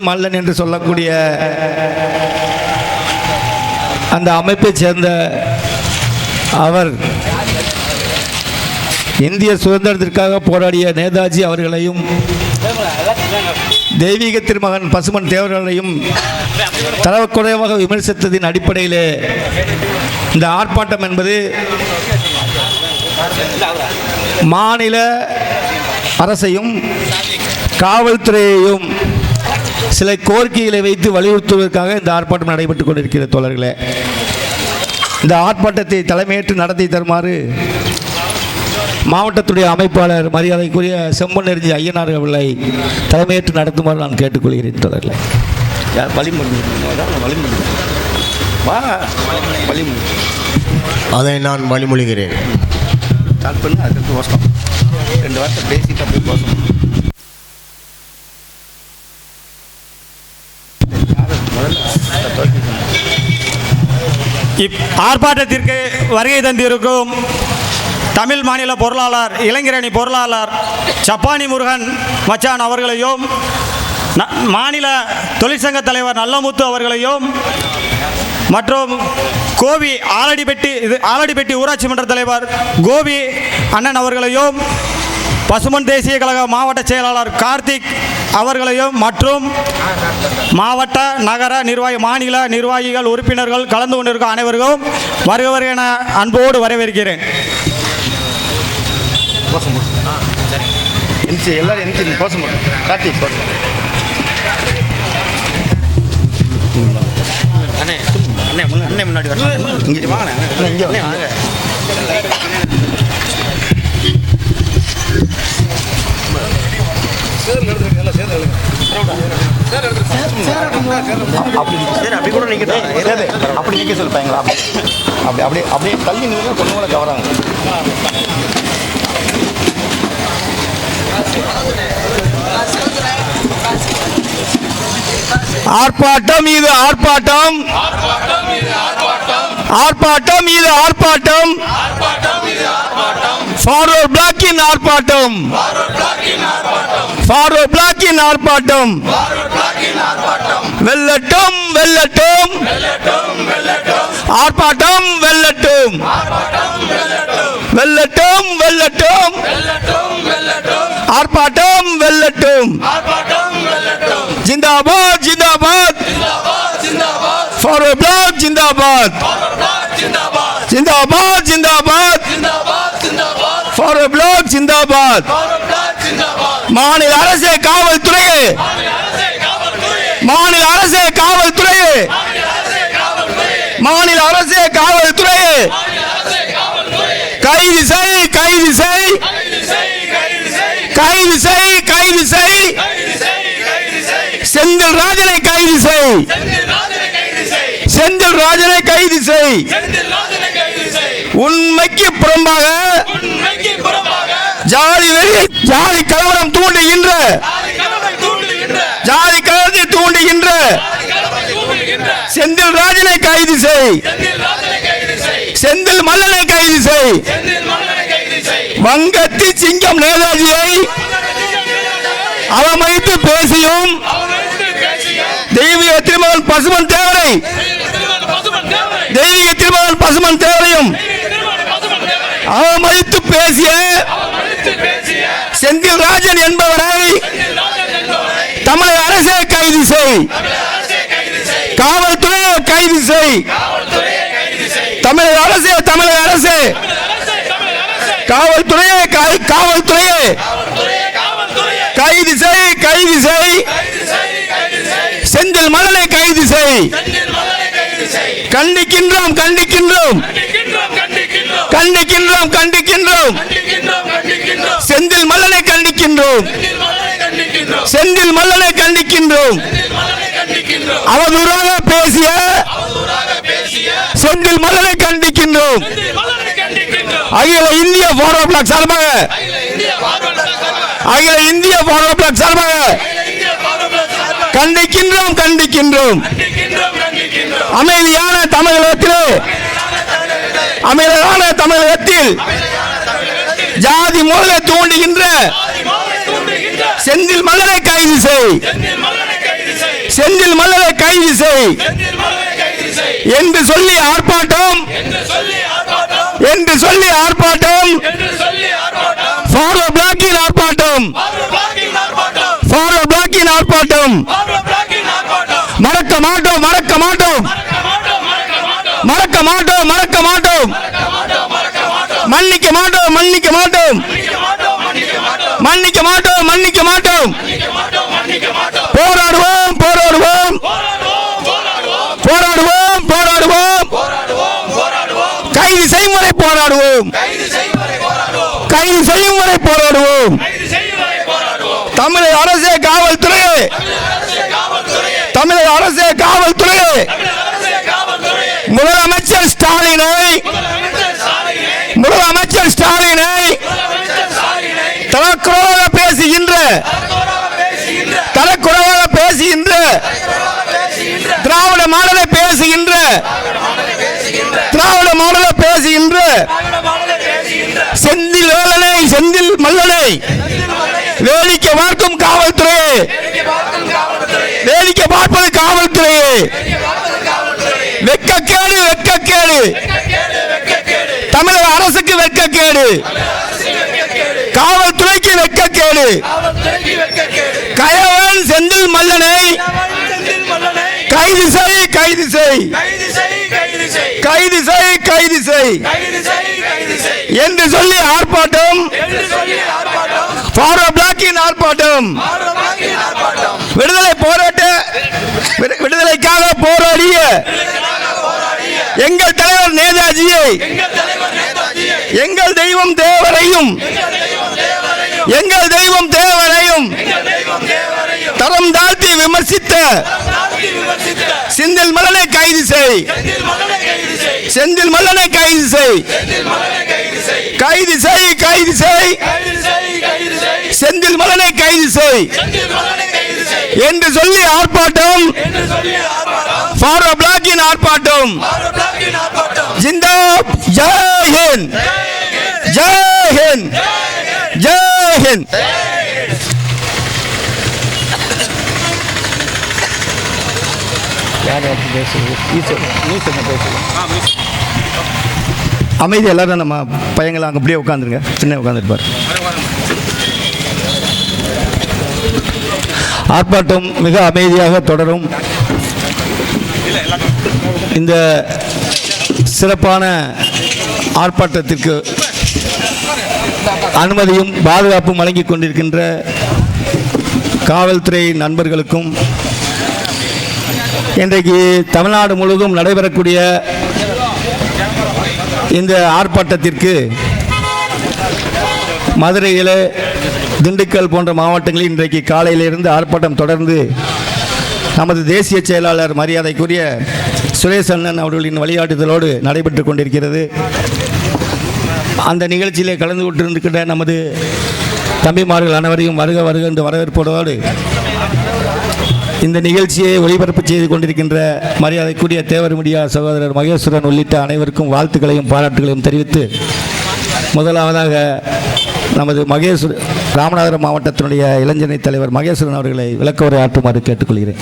மல்லன் என்று சொல்லக்கூடிய அந்த அமைப்பைச் சேர்ந்த அவர் இந்திய சுதந்திரத்திற்காக போராடிய நேதாஜி அவர்களையும் தெய்வீக திருமகன் பசுமன் தேவர்களையும் தரக்குறைவாக விமர்சித்ததின் அடிப்படையிலே இந்த ஆர்ப்பாட்டம் என்பது மாநில அரசையும் காவல்துறையையும் சில கோரிக்கைகளை வைத்து வலியுறுத்துவதற்காக இந்த ஆர்ப்பாட்டம் நடைபெற்றுக் கொண்டிருக்கிறது தோழர்களே. இந்த ஆர்ப்பாட்டத்தை தலைமையேற்று நடத்தி தருமாறு மாவட்டத்துடைய அமைப்பாளர் மரியாதைக்குரிய செம்மன் நெறிஞ்சி ஐயனார் அவர்களை தலைமையேற்று நடத்துமாறு நான் கேட்டுக்கொள்கிறேன் தோழர்களே. அதை நான் வழிமொழிகிறேன். ரெண்டு வார்த்தை பேசிட்டு அப்படியே இப் ஆர்ப்பாட்டத்திற்கு வருகை தந்திருக்கும் தமிழ் மாநில பொருளாளர் இளைஞரணி பொருளாளர் சப்பானி முருகன் மச்சான் அவர்களையும் ந- மாநில தொழிற்சங்க தலைவர் நல்லமுத்து அவர்களையும் மற்றும் கோவி ஆலடிப்பட்டி இது ஆலடிப்பட்டி ஊராட்சி மன்ற தலைவர் கோபி அண்ணன் அவர்களையும் பசுமன் தேசிய கழக மாவட்ட செயலாளர் கார்த்திக் அவர்களையும் மற்றும் மாவட்ட நகர நிர்வாகி மாநில நிர்வாகிகள் உறுப்பினர்கள் கலந்து கொண்டிருக்கும் அனைவருக்கும் வருக வருக என அன்போடு வரவேற்கிறேன். அண்ணே முன்னாடி வரணும். இங்கே வாங்க. அப்படி கூட நீங்க அப்படி நீங்க சொல்லுப்பாங்களா? அப்படி அப்படியே அப்படியே தள்ளி நின்று பொண்ணு கூட கவராங்க. ஆர்ப்பாட்டம் இது ஆர்ப்பாட்டம். ஆர்ப்பாட்டம் இது ஆர்ப்பாட்டம். ஃபார்வர்ட் பிளாக்கின் ஆர்ப்பாட்டம். ஃபார்வர்ட் பிளாக்கின் ஆர்ப்பாட்டம். வெல்லட்டும் வெல்லட்டும். ஆர்ப்பாட்டம் வெல்லட்டும். வெல்லட்டும் வெல்லட்டும். ஆர்ப்பாட்டம் வெல்லட்டும். ஜிந்தாபாத் ஜிந்தாபாத். ஃபார்வர்ட் பிளாக் ஜிந்தாபாத். ஜிந்தாபாத் ஜிந்தாபாத் ஃபார்வர்ட் பிளாக் ஜிந்தாபாத் மாநில அரசே காவல்துறையே. மாநில அரசே காவல்துறையே. மாநில அரசே காவல்துறையே. கைது செய் கைது செய். கைது செய் கைது செய். செந்தில் ராஜனை கைது செய். செந்தில் ராஜனை கைது செய். உண்மைக்கு புறம்பாக ஜாதி வெறி ஜாதி கலவரம் தூண்டுகின்ற. ஜாதி கலவரத்தை தூண்டுகின்ற. செந்தில் ராஜனை கைது செய். செந்தில் மல்லனை கைது செய். வங்கத்தி சிங்கம் நேதாஜியை அவமதித்து பேசியும் தெய்வீக திருமகன் பசுமன் தேவரை தெய்வீக திருமகன் பசுமன் தேவரையும் அவமதித்து பேசிய செந்தில் ராஜன் என்பவரை தமிழக அரசே கைது செய். காவல்துறையை கைது செய். தமிழக அரசே தமிழக அரசே. காவல்துறையே காவல்துறையே. கைது செய் கைது செய். செந்தில் மலனை கைது செய். கண்டிக்கின்றோம் கண்டிக்கின்றோம். கண்டிக்கின்றோம் கண்டிக்கின்றோம். செந்தில் மல்லனை கண்டிக்கின்றோம். செந்தில் மல்லனை கண்டிக்கின்றோம். அவதூறாக பேசிய செந்தில் மல்லனை கண்டிக்கின்றோம். அகில இந்திய போரோ பிளாக் சார்பாக அகில இந்திய போரோ பிளாக் சார்பாக கண்டிக்கின்றோம் கண்டிக்கின்றோம். அமைதியான தமிழகத்திலே அமைதியான தமிழகத்தில் ஜாதி மோதலை தூண்டுகின்ற செந்தில் மல்லரை கைது செய். செந்தில் மல்லரை கைது செய். என்று சொல்லி ஆர்ப்பாட்டம் என்று சொல்லி ஆர்ப்பாட்டம் ஃபாரோ பிளாக்கில் ஆர்ப்பாட்டம். ஃபாரோ பிளாக்கின் ஆர்ப்பாட்டம். மறக்க மாட்டோம் மறக்க மாட்டோம். மறக்க மாட்டோம் மறக்க மாட்டோம். மன்னிக்க மாட்டோம் மன்னிக்க மாட்டோம். மன்னிக்க மாட்டோம் மன்னிக்க மாட்டோம். போராடுவோம் போராடுவோம். போராடுவோம் போராடுவோம். கைது செய்யும் வரை போராடுவோம். கைது செய்யும் வரை போராடுவோம். தமிழக அரசே காவல்துறை தமிழக அரசே காவல்துறை முதலமைச்சர் ஸ்டாலினை. முதலமைச்சர் ஸ்டாலினை. தனக்குறவாக பேசுகின்ற. தனக்குறவாக பேசுகின்ற. திராவிட மாடலை பேசுகின்ற. திராவிட மாடலை பேசுகின்ற. செந்தில் வேலனை செந்தில் மல்லனை. வேடிக்கை பார்க்கும் காவல்துறையே வேடிக்கை பார்ப்பது காவல்துறையே வெக்கக்கேடு வெக்கக்கேடு. தமிழக அரசுக்கு வெக்கக்கேடு. காவல்துறைக்கு வெக்கக்கேடு. கயவன் செந்தில் மல்லனை. கைது செய் கைது செய். கைது செய் கைது செய். என்று சொல்லி ஆர்ப்பாட்டம். ஃபாரோ பிளாக்கின் ஆர்ப்பாட்டம் விடுதலை போராட்ட விடு- விடுதலைக்காக போராடிய எங்கள் தலைவர் நேதாஜியை எங்கள் தெய்வம் தேவரையும் எங்கள் தெய்வம் தேவரையும் தரம் தாழ்த்தி விமர்சித்த செந்தில் மல்லனை கைது செய். செந்தில் மல்லனை கைது செய். கைது செய் கைது செய். செந்தில் மல்லனை கைது செய். என்று சொல்லி ஆர்ப்பாட்டம். ஃபாரோ பிளாக்கின் ஆர்ப்பாட்டம். ஜிந்தா ஜெய் ஹிந்த். ஜெய் ஹிந்த். ஜெய் ஹிந்த். அமைதி எல்லாரும் நம்ம பையங்களை அங்கே அப்படியே உட்காந்துருங்க சின்ன உட்காந்துருப்பார் ஆர்ப்பாட்டம் மிக அமைதியாக தொடரும். இந்த சிறப்பான ஆர்ப்பாட்டத்திற்கு அனுமதியும் பாதுகாப்பும் வழங்கி கொண்டிருக்கின்ற காவல்துறை நண்பர்களுக்கும் இன்றைக்கு தமிழ்நாடு முழுவதும் நடைபெறக்கூடிய இந்த ஆர்ப்பாட்டத்திற்கு மதுரையில் திண்டுக்கல் போன்ற மாவட்டங்களில் இன்றைக்கு காலையிலிருந்து ஆர்ப்பாட்டம் தொடர்ந்து நமது தேசிய செயலாளர் மரியாதைக்குரிய சுரேஷ் அண்ணன் அவர்களின் வழிகாட்டுதலோடு நடைபெற்று கொண்டிருக்கிறது. அந்த நிகழ்ச்சியிலே கலந்து கொண்டிருக்கின்ற நமது தம்பிமார்கள் அனைவரையும் வருக வருக என்று வரவேற்போடு இந்த நிகழ்ச்சியை ஒளிபரப்பு செய்து கொண்டிருக்கின்ற மரியாதைக்குரிய தேவர் சகோதரர் மகேஸ்வரன் உள்ளிட்ட அனைவருக்கும் வாழ்த்துக்களையும் பாராட்டுகளையும் தெரிவித்து முதலாவதாக நமது மகேஸ்வர ராமநாதபுரம் மாவட்டத்தினுடைய இளைஞரணி தலைவர் மகேஸ்வரன் அவர்களை விளக்க உரை ஆற்றுமாறு கேட்டுக்கொள்கிறேன்.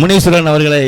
முனீஸ்வரன் அவர்களை